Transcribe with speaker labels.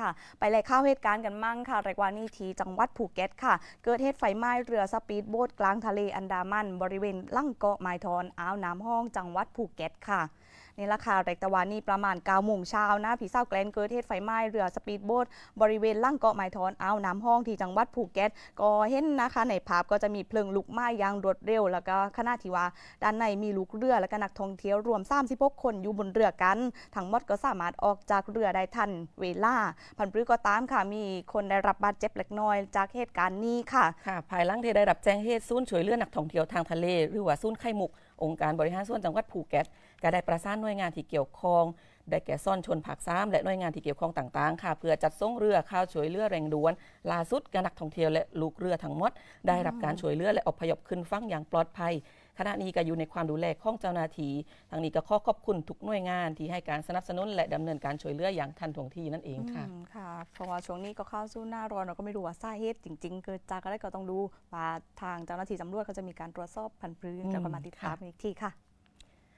Speaker 1: ค่ะ ไปเลยข้าวเหตุการณ์กันมั่งค่ะรายวันนี้ทีจังหวัดภูเก็ตค่ะ เกิดเหตุไฟไหม้เรือสปีดโบ๊ทกลางทะเลอันดามัน บริเวณล่างเกาะไมทอนอ่าวน้ำห้องจังหวัดภูเก็ตค่ะนี่ละค่ะเรกตะวันนีประมาณ9โมงเช้านะผีเศร้าแกลนเกิดเหตุไฟไหม้เรือสปีดโบ๊ทบริเวณล่างเกาะไมายทอนอ่าวน้ำห้องที่จังหวัดภูเก็ตก็เห็นนะคะในภาพก็จะมีเพลิงลุกไหม้อย่างรวดเร็ว แล้วก็ขณะที่ว่าด้านในมีลูกเรือและก็นักท่องเที่ยวรวม36คนอยู่บนเรือกัน ทั้งหมดก็สามารถออกจากเรือได้ทันเวลาพันปรื้ก็ตามค่ะ มีคนได้รับบาดเจ็บเล็กน้อยจากเหตุการณ์นี้ค่ะ
Speaker 2: ค่ะ ภายหลังที่ได้รับแจ้งเหตุศูนย์ช่วยเหลือนักท่องเที่ยวทางทะเล หรือว่าศูนย์ไข่มุก องค์การบริหารส่วนจังหวัดภูเก็ตก็ได้ประสานหน่วยงานที่เกี่ยวข้องได้แก่ซ่อนชนผักซ้ำและหน่วยงานที่เกี่ยวข้องต่างๆ ค่ะ เพื่อจัดส่งเรือเข้าวช่วยเหลือแรงด่วนล่าสุดก็นักท่องเที่ยวและลูกเรือทั้งหมด ได้รับการช่วยเหลือและอพยพขึ้นฝั่งอย่างปลอดภัยขณะนี้ก็อยู่ในความดูแลของเจ้าหน้าที่ทางนี้ก็ขอขอบคุณทุกหน่วยงานที่ให้การสนับสนุนและดำเนินการช่วยเหลืออย่างทันท่วงทีนั่นเองค่ะ
Speaker 1: อืมค่ะ เพราะว่าช่วงนี้ก็เข้าสู่หน้าร้อนเราก็ไม่รู้ว่าสาเหตุจริงๆ เกิดจากอะไรก็ต้องดูว่าทางเจ้าหน้าที่ตำรวจเขาจะมีการตรวจสอบพันธุ์พื้น
Speaker 2: อืม
Speaker 1: แล้วก็มาติดตาม
Speaker 2: ค่ะ
Speaker 1: อีกทีค่ะ